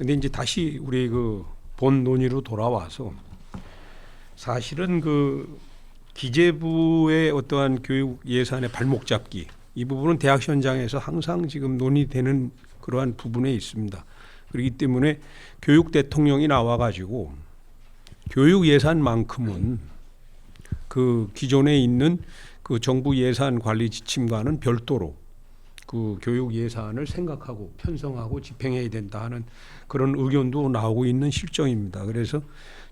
근데 이제 다시 우리 그 본 논의로 돌아와서 사실은 그 기재부의 어떠한 교육 예산의 발목 잡기 이 부분은 대학 현장에서 항상 지금 논의되는 그러한 부분에 있습니다. 그렇기 때문에 교육 대통령이 나와 가지고 교육 예산만큼은 그 기존에 있는 그 정부 예산 관리 지침과는 별도로 그 교육 예산을 생각하고 편성하고 집행해야 된다 하는 그런 의견도 나오고 있는 실정입니다. 그래서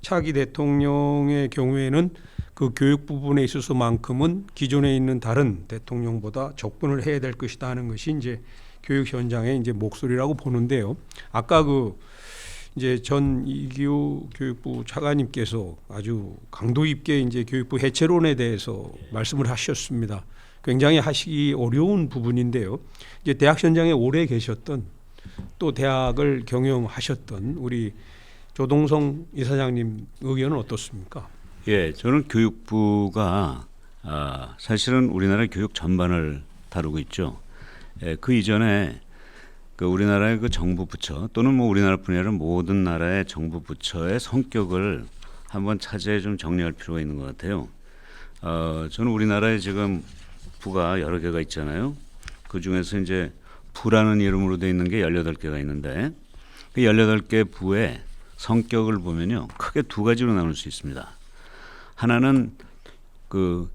차기 대통령의 경우에는 그 교육 부분에 있어서만큼은 기존에 있는 다른 대통령보다 접근을 해야 될 것이다 하는 것이 이제 교육 현장의 이제 목소리라고 보는데요. 아까 그 이제 전 이기호 교육부 차관님께서 아주 강도 있게 이제 교육부 해체론에 대해서 말씀을 하셨습니다. 굉장히 하시기 어려운 부분인데요. 이제 대학 현장에 오래 계셨던 또 대학을 경영하셨던 우리 조동성 이사장님 의견은 어떻습니까? 예, 저는 교육부가 아, 사실은 우리나라 교육 전반을 다루고 있죠. 예, 그 이전에 그 우리나라의 그 정부 부처 또는 뭐 우리나라뿐 아니라 모든 나라의 정부 부처의 성격을 한번 차제에 좀 정리할 필요가 있는 것 같아요. 어, 저는 우리나라에 지금 부가 여러 개가 있잖아요. 그 중에서 이제 부라는 이름으로 되어 있는 게 18개가 있는데 그 18개 부의 성격을 보면요. 크게 두 가지로 나눌 수 있습니다. 하나는 그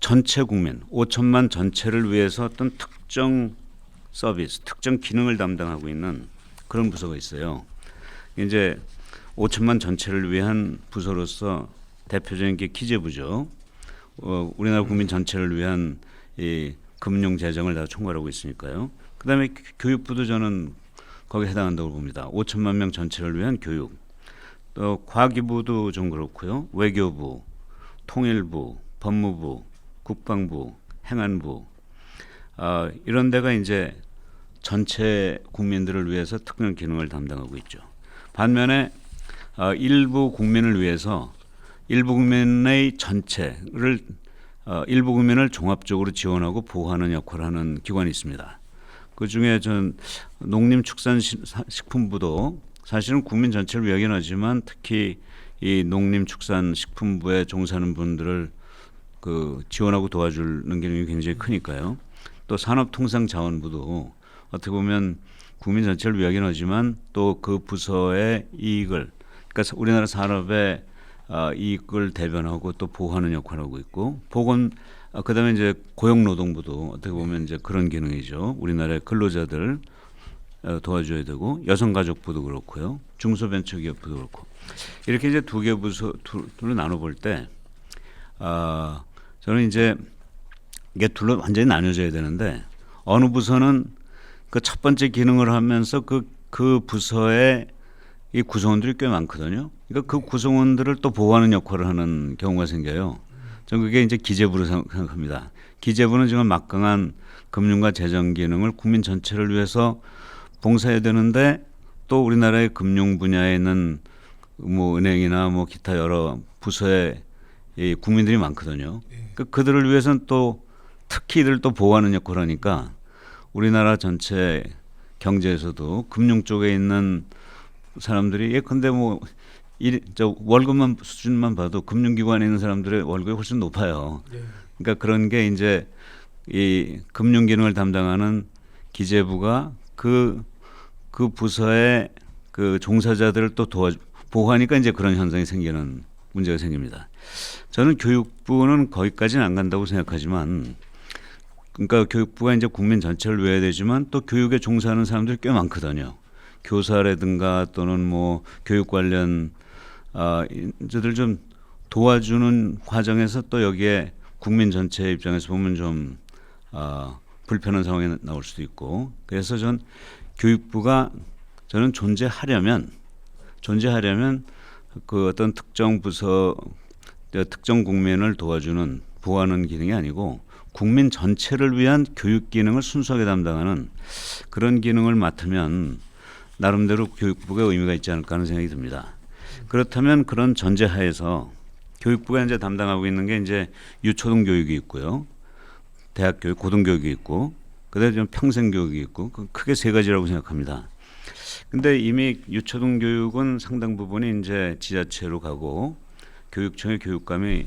전체 국민 5천만 전체를 위해서 어떤 특정 서비스, 특정 기능을 담당하고 있는 그런 부서가 있어요. 이제 5천만 전체를 위한 부서로서 대표적인 게 기재부죠. 어, 우리나라 국민 전체를 위한 이 금융 재정을 다 총괄하고 있으니까요. 그다음에 교- 교육부도 저는 거기에 해당한다고 봅니다. 5천만 명 전체를 위한 교육. 또 과기부도 좀 그렇고요. 외교부, 통일부, 법무부, 국방부, 행안부 아, 이런 데가 이제 전체 국민들을 위해서 특별 기능을 담당하고 있죠. 반면에 아, 일부 국민을 위해서 일부 국민의 전체를 어, 일부 국민을 종합적으로 지원하고 보호하는 역할을 하는 기관이 있습니다. 그 중에 전 농림축산식품부도 사실은 국민 전체를 위하긴 하지만 특히 이 농림축산식품부에 종사하는 분들을 그 지원하고 도와주는 기능이 굉장히 크니까요. 또 산업통상자원부도 어떻게 보면 국민 전체를 위하긴 하지만 또 그 부서의 이익을 그러니까 우리나라 산업의 아, 이익을 대변하고 또 보호하는 역할을 하고 있고 보건 아, 그다음에 이제 고용노동부도 어떻게 보면 이제 그런 기능이죠. 우리나라의 근로자들 어, 도와줘야 되고 여성가족부도 그렇고요. 중소벤처기업부도 그렇고 이렇게 이제 두 개 부서 둘로 나눠 볼때 아, 저는 이제 이게 둘로 완전히 나뉘어져야 되는데 어느 부서는 그 첫 번째 기능을 하면서 그, 그 부서의 이 구성원들이 꽤 많거든요. 그러니까 그 구성원들을 또 보호하는 역할을 하는 경우가 생겨요. 저는 그게 이제 기재부로 생각- 생각합니다. 기재부는 지금 막강한 금융과 재정 기능을 국민 전체를 위해서 봉사해야 되는데 또 우리나라의 금융 분야에 있는 뭐 은행이나 뭐 기타 여러 부서에 이 국민들이 많거든요. 그 그들을 위해서는 또 특히 이들을 또 보호하는 역할을 하니까 우리나라 전체 경제에서도 금융 쪽에 있는 사람들이 예컨대 뭐 일, 저 월급만 수준만 봐도 금융기관에 있는 사람들의 월급이 훨씬 높아요. 그러니까 그런 게 이제 이 금융 기능을 담당하는 기재부가 그, 그 부서의 그 종사자들을 또 도와 보호하니까 이제 그런 현상이 생기는 문제가 생깁니다. 저는 교육부는 거기까지는 안 간다고 생각하지만 그러니까 교육부가 이제 국민 전체를 위해야 되지만 또 교육에 종사하는 사람들이 꽤 많거든요. 교사라든가 또는 뭐 교육 관련 아 이들 좀 도와주는 과정에서 또 여기에 국민 전체 입장에서 보면 좀 아, 불편한 상황이 나올 수도 있고 그래서 전 교육부가 저는 존재하려면 존재하려면 그 어떤 특정 부서 특정 국민을 도와주는 보호하는 기능이 아니고 국민 전체를 위한 교육 기능을 순수하게 담당하는 그런 기능을 맡으면 나름대로 교육부가 의미가 있지 않을까 하는 생각이 듭니다. 그렇다면 그런 전제하에서 교육부가 이제 담당하고 있는 게 이제 유초등 교육이 있고요. 대학 교육, 고등 교육이 있고 그다음에 좀 평생 교육이 있고 그 크게 세 가지라고 생각합니다. 근데 이미 유초등 교육은 상당 부분이 이제 지자체로 가고 교육청의 교육감이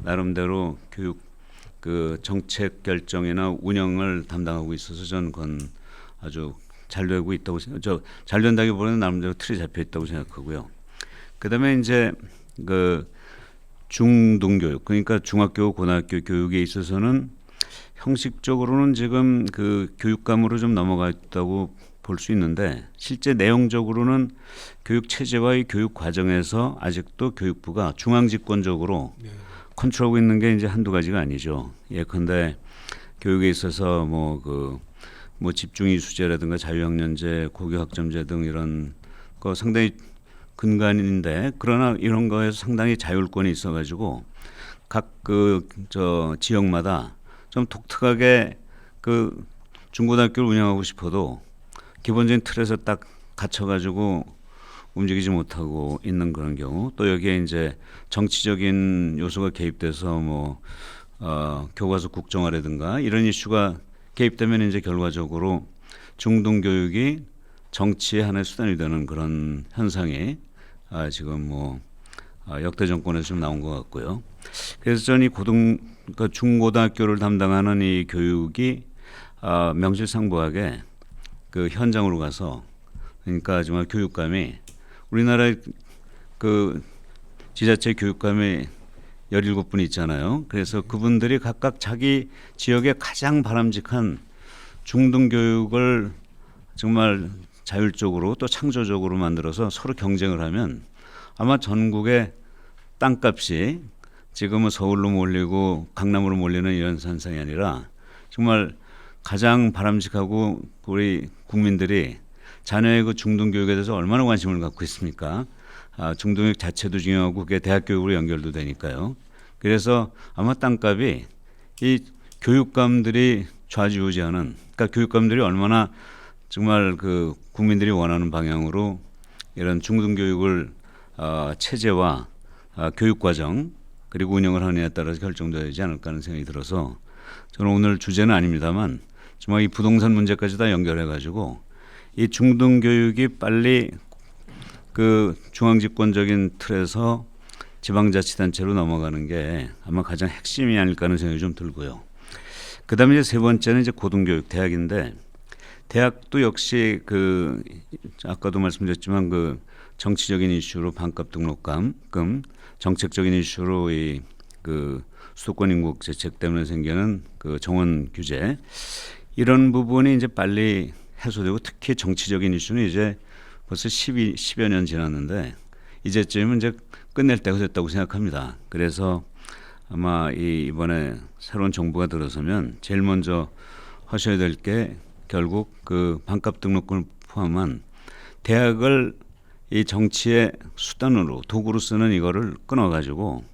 나름대로 교육 그 정책 결정이나 운영을 담당하고 있어서 저는 그건 아주 잘 되고 있다고 생각. 저잘 된다기보다는 나름대로 틀이 잡혀 있다고 생각하고요. 그다음에 이제 그 중등 교육 그러니까 중학교 고등학교 교육에 있어서는 형식적으로는 지금 그 교육감으로 좀 넘어가 있다고 볼 수 있는데 실제 내용적으로는 교육 체제와의 교육 과정에서 아직도 교육부가 중앙 집권적으로 네. 컨트롤하고 있는 게 이제 한두 가지가 아니죠. 예컨대 교육에 있어서 뭐 그뭐 집중 이 수제라든가 자유학년제, 고교학점제 등 이런 거 상당히 근간인데 그러나 이런 거에서 상당히 자율권이 있어가지고 각 그 저 지역마다 좀 독특하게 그 중고등학교를 운영하고 싶어도 기본적인 틀에서 딱 갇혀가지고 움직이지 못하고 있는 그런 경우 또 여기에 이제 정치적인 요소가 개입돼서 뭐 어, 교과서 국정화라든가 이런 이슈가 개입되면 이제 결과적으로 중등 교육이 정치의 하나의 수단이 되는 그런 현상이 아, 지금 뭐 아, 역대 정권에서 좀 나온 것 같고요. 그래서 저는 이 고등 그러니까 중고등학교를 담당하는 이 교육이 아, 명실상부하게 그 현장으로 가서 그러니까 정말 교육감이 우리나라 그 지자체 교육감이 17분 있잖아요. 그래서 그분들이 각각 자기 지역에 가장 바람직한 중등 교육을 정말 자율적으로 또 창조적으로 만들어서 서로 경쟁을 하면 아마 전국의 땅값이 지금은 서울로 몰리고 강남으로 몰리는 이런 현상이 아니라 정말 가장 바람직하고 우리 국민들이 자녀의 그 중등 교육에 대해서 얼마나 관심을 갖고 있습니까? 아, 중등 교육 자체도 중요하고 그게 대학 교육으로 연결도 되니까요. 그래서 아마 땅값이 이 교육감들이 좌지우지하는 그러니까 교육감들이 얼마나 정말 그 국민들이 원하는 방향으로 이런 중등 교육을 어, 체제와 어, 교육 과정 그리고 운영을 하느냐에 따라서 결정되지 않을까 하는 생각이 들어서 저는 오늘 주제는 아닙니다만 정말 이 부동산 문제까지 다 연결해 가지고 이 중등 교육이 빨리 그 중앙 집권적인 틀에서 지방자치단체로 넘어가는 게 아마 가장 핵심이 아닐까 하는 생각이 좀 들고요. 그다음에 세 번째는 이제 고등교육 대학인데 대학도 역시 그 아까도 말씀드렸지만 그 정치적인 이슈로 반값 등록금 정책적인 이슈로 이 그 수도권 인구 재책 때문에 생기는 그 정원 규제 이런 부분이 이제 빨리 해소되고 특히 정치적인 이슈는 이제 벌써 12, 10여 년 지났는데 이제쯤은 이제 끝낼 때가 됐다고 생각합니다. 그래서 아마 이 이번에 새로운 정부가 들어서면 제일 먼저 하셔야 될게 결국 그 반값 등록금을 포함한 대학을 이 정치의 수단으로 도구로 쓰는 이거를 끊어 가지고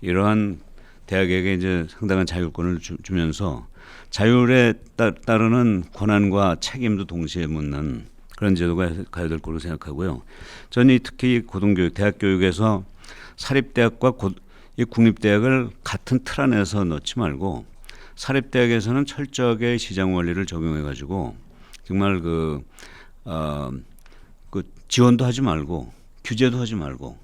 이러한 대학에게 이제 상당한 자율권을 주, 주면서 자율에 따, 따르는 권한과 책임도 동시에 묻는 그런 제도가 가야 될 거로 생각하고요. 저는 이 특히 고등교육, 대학 교육에서 사립대학과 고, 이 국립대학을 같은 틀 안에서 넣지 말고 사립대학에서는 철저하게 시장 원리를 적용해 가지고 정말 그, 어, 그 지원도 하지 말고 규제도 하지 말고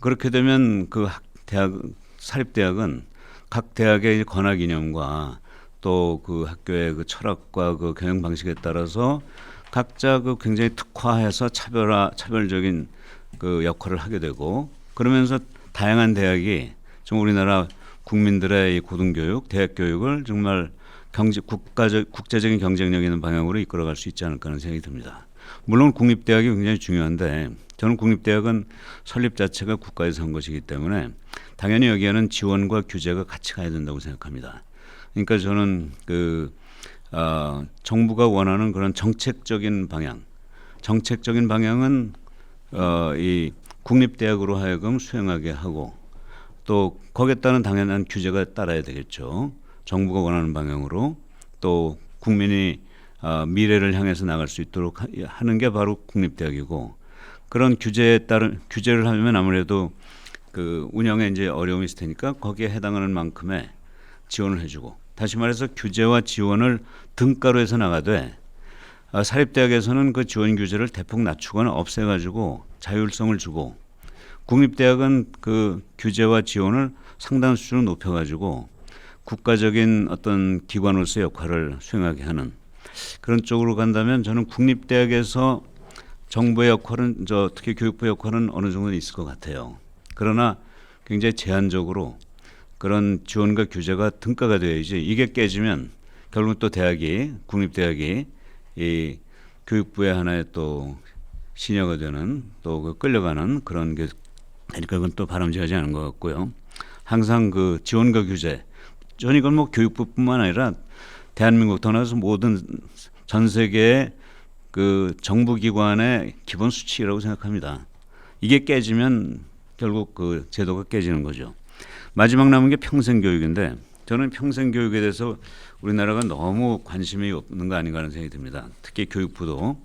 그렇게 되면 그 학, 대학 사립대학은 각 대학의 권학 이념과 또 그 학교의 그 철학과 그 경영 방식에 따라서 각자 그 굉장히 특화해서 차별화 차별적인 그 역할을 하게 되고 그러면서 다양한 대학이 좀 우리나라 국민들의 이 고등교육, 대학 교육을 정말 경제 국가적 국제적인 경쟁력 있는 방향으로 이끌어갈 수 있지 않을까 하는 생각이 듭니다. 물론 국립대학이 굉장히 중요한데 저는 국립대학은 설립 자체가 국가에서 한 것이기 때문에 당연히 여기에는 지원과 규제가 같이 가야 된다고 생각합니다. 그러니까 저는 그 어, 정부가 원하는 그런 정책적인 방향, 정책적인 방향은 어, 이 국립대학으로 하여금 수행하게 하고 또 거기에 따른 당연한 규제가 따라야 되겠죠. 정부가 원하는 방향으로 또 국민이 어, 미래를 향해서 나갈 수 있도록 하, 하는 게 바로 국립대학이고 그런 규제에 따른 규제를 하면 아무래도 그 운영에 이제 어려움이 있을 테니까 거기에 해당하는 만큼의 지원을 해주고 다시 말해서 규제와 지원을 등가로 해서 나가되 아, 사립대학에서는 그 지원 규제를 대폭 낮추거나 없애가지고 자율성을 주고 국립대학은 그 규제와 지원을 상당 수준으로 높여가지고 국가적인 어떤 기관으로서 역할을 수행하게 하는 그런 쪽으로 간다면 저는 국립대학에서 정부의 역할은 저 특히 교육부 역할은 어느 정도는 있을 것 같아요. 그러나 굉장히 제한적으로 그런 지원과 규제가 등가가 되어야지 이게 깨지면 결국 또 대학이 국립대학이 이 교육부의 하나의 또 신여가 되는 또그 끌려가는 그런 게 그러니까 그건 또 바람직하지 않은 것 같고요. 항상 그 지원과 규제 저는 이건 뭐 교육부뿐만 아니라 대한민국 떠나서 모든 전 세계의 그 정부 기관의 기본 수칙이라고 생각합니다. 이게 깨지면 결국 그 제도가 깨지는 거죠. 마지막 남은 게 평생 교육인데 저는 평생 교육에 대해서 우리나라가 너무 관심이 없는 거 아닌가 하는 생각이 듭니다. 특히 교육부도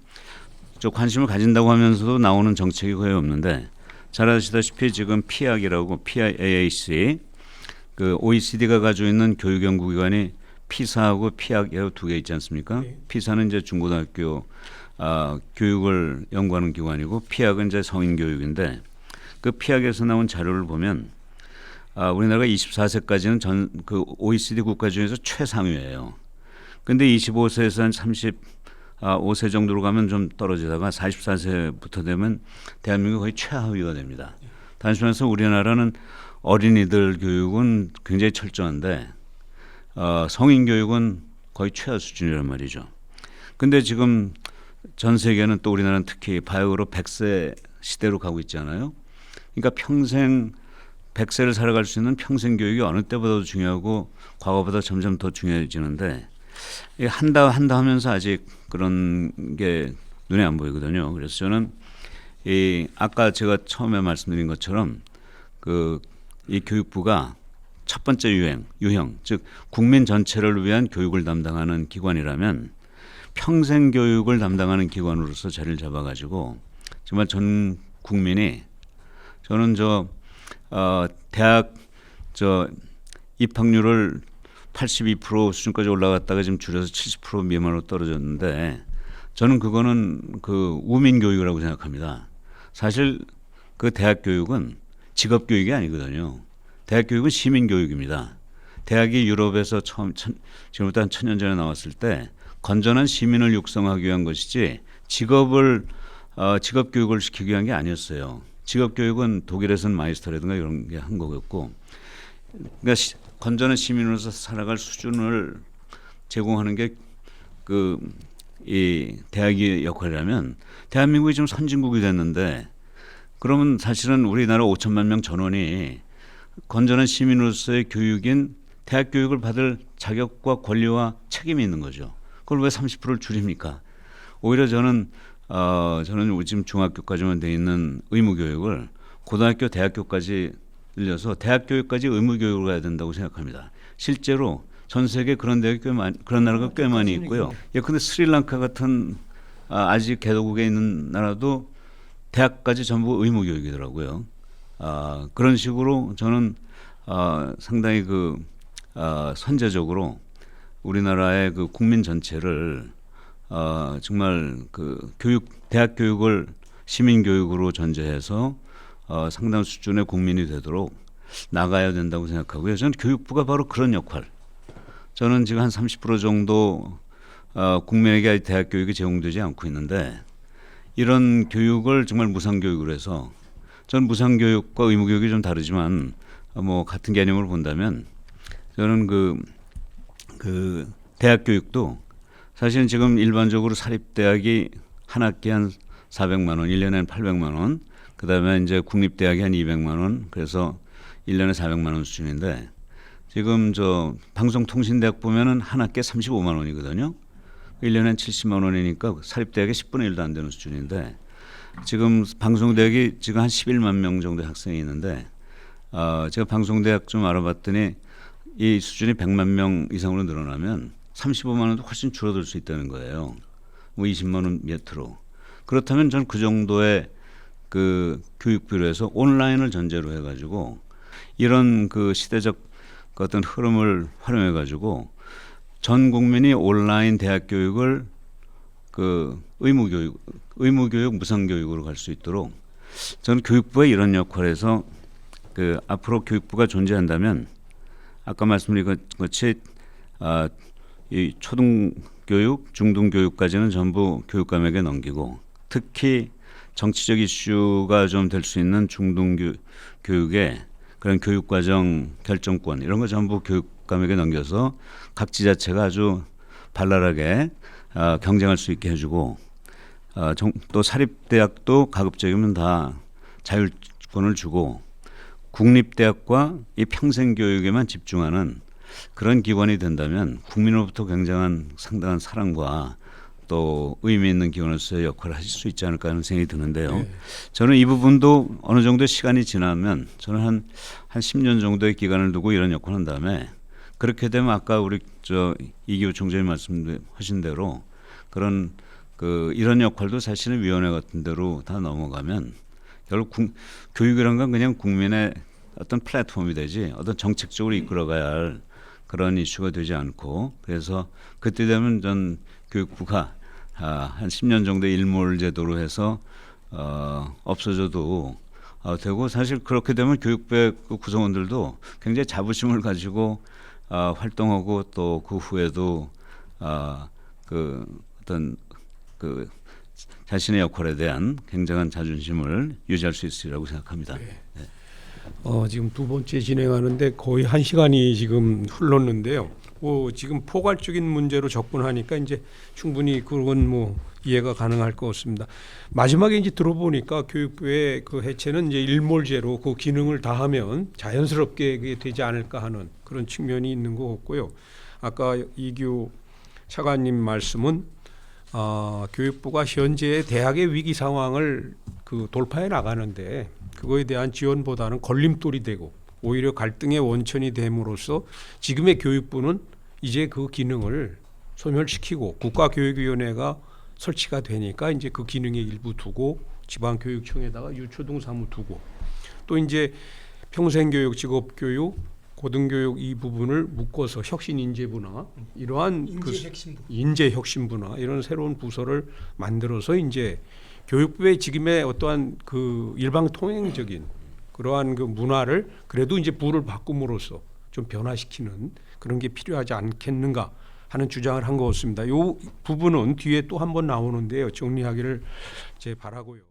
저 관심을 가진다고 하면서도 나오는 정책이 거의 없는데 잘 아시다시피 지금 피학이라고 PIAAC 그 OECD가 가지고 있는 교육 연구 기관이 피사하고 피학이라고 두 개 있지 않습니까? 네. 피사는 이제 중고등학교 아, 교육을 연구하는 기관이고 피학은 이제 성인 교육인데 그 피학에서 나온 자료를 보면 아, 우리나라가 24세까지는 전 그 OECD 국가 중에서 최상위예요. 근데 25세에서 한 30, 아, 5세 정도로 가면 좀 떨어지다가 44세부터 되면 대한민국 거의 최하위가 됩니다. 단순해서 우리나라는 어린이들 교육은 굉장히 철저한데 어, 성인 교육은 거의 최하 수준이란 말이죠. 근데 지금 전 세계는 또 우리나라는 특히 바이오로 100세 시대로 가고 있잖아요. 그러니까 평생 100세를 살아갈 수 있는 평생 교육이 어느 때보다도 중요하고 과거보다 점점 더 중요해지는데 한다 한다 하면서 아직 그런 게 눈에 안 보이거든요. 그래서 저는 이 아까 제가 처음에 말씀드린 것처럼 그 이 교육부가 첫 번째 유행 유형 즉 국민 전체를 위한 교육을 담당하는 기관이라면 평생 교육을 담당하는 기관으로서 자리를 잡아가지고 정말 전 국민이 저는 저 어, 대학 저 입학률을 82% 수준까지 올라갔다가 지금 줄여서 70% 미만으로 떨어졌는데 저는 그거는 그 우민 교육이라고 생각합니다. 사실 그 대학 교육은 직업 교육이 아니거든요. 대학 교육은 시민 교육입니다. 대학이 유럽에서 처음 천, 지금부터 한 천년 전에 나왔을 때 건전한 시민을 육성하기 위한 것이지 직업을 어, 직업 교육을 시키기 위한 게 아니었어요. 직업 교육은 독일에서는 마이스터라든가 이런 게 한 거였고, 그러니까 시, 건전한 시민으로서 살아갈 수준을 제공하는 게그 이 대학의 역할이라면 대한민국이 지금 선진국이 됐는데 그러면 사실은 우리나라 5천만 명 전원이 건전한 시민으로서의 교육인 대학 교육을 받을 자격과 권리와 책임이 있는 거죠. 그걸 왜 30%를 줄입니까? 오히려 저는 어 저는 지금 중학교까지만 돼 있는 의무 교육을 고등학교, 대학교까지 늘려서 대학 교육까지 의무 교육을 가야 된다고 생각합니다. 실제로 전 세계 그런 데가 꽤 많이 그런 나라가 꽤 많이 있고요. 예, 근데 스리랑카 같은 아, 아직 개도국에 있는 나라도 대학까지 전부 의무 교육이더라고요. 아, 그런 식으로 저는 아, 상당히 그 아, 선제적으로 우리나라의 그 국민 전체를 어, 정말 그 교육 대학 교육을 시민 교육으로 전제해서 어, 상당 수준의 국민이 되도록 나가야 된다고 생각하고요. 저는 교육부가 바로 그런 역할. 저는 지금 한 30% 정도 어, 국민에게 대학 교육이 제공되지 않고 있는데 이런 교육을 정말 무상 교육으로 해서 저는 무상 교육과 의무 교육이 좀 다르지만 어, 뭐 같은 개념으로 본다면 저는 그, 그 대학 교육도 사실은 지금 일반적으로 사립 대학이 한 학기 한 400만 원, 1년에 한 800만 원, 그다음에 이제 국립대학이 한 200만 원, 그래서 1년에 400만 원 수준인데 지금 저 방송통신대학 보면은 한 학기에 35만 원이거든요. 1년에 한 70만 원이니까 사립대학의 10분의 1도 안 되는 수준인데 지금 방송대학이 지금 한 11만 명 정도 학생이 있는데 어, 제가 방송대학 좀 알아봤더니 이 수준이 100만 명 이상으로 늘어나면 35만 원도 훨씬 줄어들 수 있다는 거예요. 뭐 20만 원 밑으로. 그렇다면 전 그 정도의 그 교육비로 해서 온라인을 전제로 해가지고 이런 그 시대적 그 어떤 흐름을 활용해가지고 전 국민이 온라인 대학 교육을 그그 의무 교육, 의무 교육, 무상 교육으로 갈 수 있도록 저는 교육부의 이런 역할에서 그 앞으로 교육부가 존재한다면 아까 말씀드린 것 같이 아, 이 초등 교육, 중등 교육까지는 전부 교육감에게 넘기고 특히 정치적 이슈가 좀 될 수 있는 중등 교, 교육에 그런 교육 과정 결정권 이런 거 전부 교육감에게 넘겨서 각 지자체가 아주 발랄하게 아, 경쟁할 수 있게 해주고 아, 정, 또 사립대학도 가급적이면 다 자율권을 주고 국립대학과 이 평생교육에만 집중하는 그런 기관이 된다면 국민으로부터 굉장한 상당한 사랑과 또 의미 있는 기관으로서의 역할을 하실 수 있지 않을까 하는 생각이 드는데요. 네. 저는 이 부분도 어느 정도 시간이 지나면 저는 한, 한 10년 정도의 기간을 두고 이런 역할을 한 다음에 그렇게 되면 아까 우리 저 이기호 총장님 말씀하신 대로 그런 그 이런 역할도 사실은 위원회 같은 데로 다 넘어가면 결국 국, 교육이란 건 그냥 국민의 어떤 플랫폼이 되지 어떤 정책적으로 이끌어가야 할 그런 이슈가 되지 않고 그래서 그때 되면 전 교육부가 아, 한 10년 정도 일몰 제도로 해서 어, 없어져도 어, 되고 사실 그렇게 되면 교육부의 그 구성원들도 굉장히 자부심을 가지고 어, 활동하고 또 그 후에도 어, 그 어떤 그 자신의 역할에 대한 굉장한 자존심을 유지할 수 있으리라고 생각합니다. 어, 지금 두 번째 진행하는데 거의 한 시간이 지금 흘렀는데요. 뭐 지금 포괄적인 문제로 접근하니까 이제 충분히 그건 뭐 이해가 가능할 것 같습니다. 마지막에 이제 들어보니까 교육부의 그 해체는 이제 일몰제로 그 기능을 다하면 자연스럽게 그게 되지 않을까 하는 그런 측면이 있는 것 같고요. 아까 이규 차관님 말씀은 아, 교육부가 현재 대학의 위기 상황을 그 돌파해 나가는데 그거에 대한 지원보다는 걸림돌이 되고 오히려 갈등의 원천이 됨으로써 지금의 교육부는 이제 그 기능을 소멸시키고 국가교육위원회가 설치가 되니까 이제 그 기능의 일부 두고 지방교육청에다가 유초등 사무 두고 또 이제 평생교육, 직업교육, 고등교육 이 부분을 묶어서 혁신 인재부나 이러한 그 인재혁신부. 인재혁신부나 이런 새로운 부서를 만들어서 이제 교육부의 지금의 어떠한 그 일방통행적인 그러한 그 문화를 그래도 이제 부를 바꿈으로써 좀 변화시키는 그런 게 필요하지 않겠는가 하는 주장을 한 것 같습니다. 이 부분은 뒤에 또 한 번 나오는데요. 정리하기를 제 바라고요.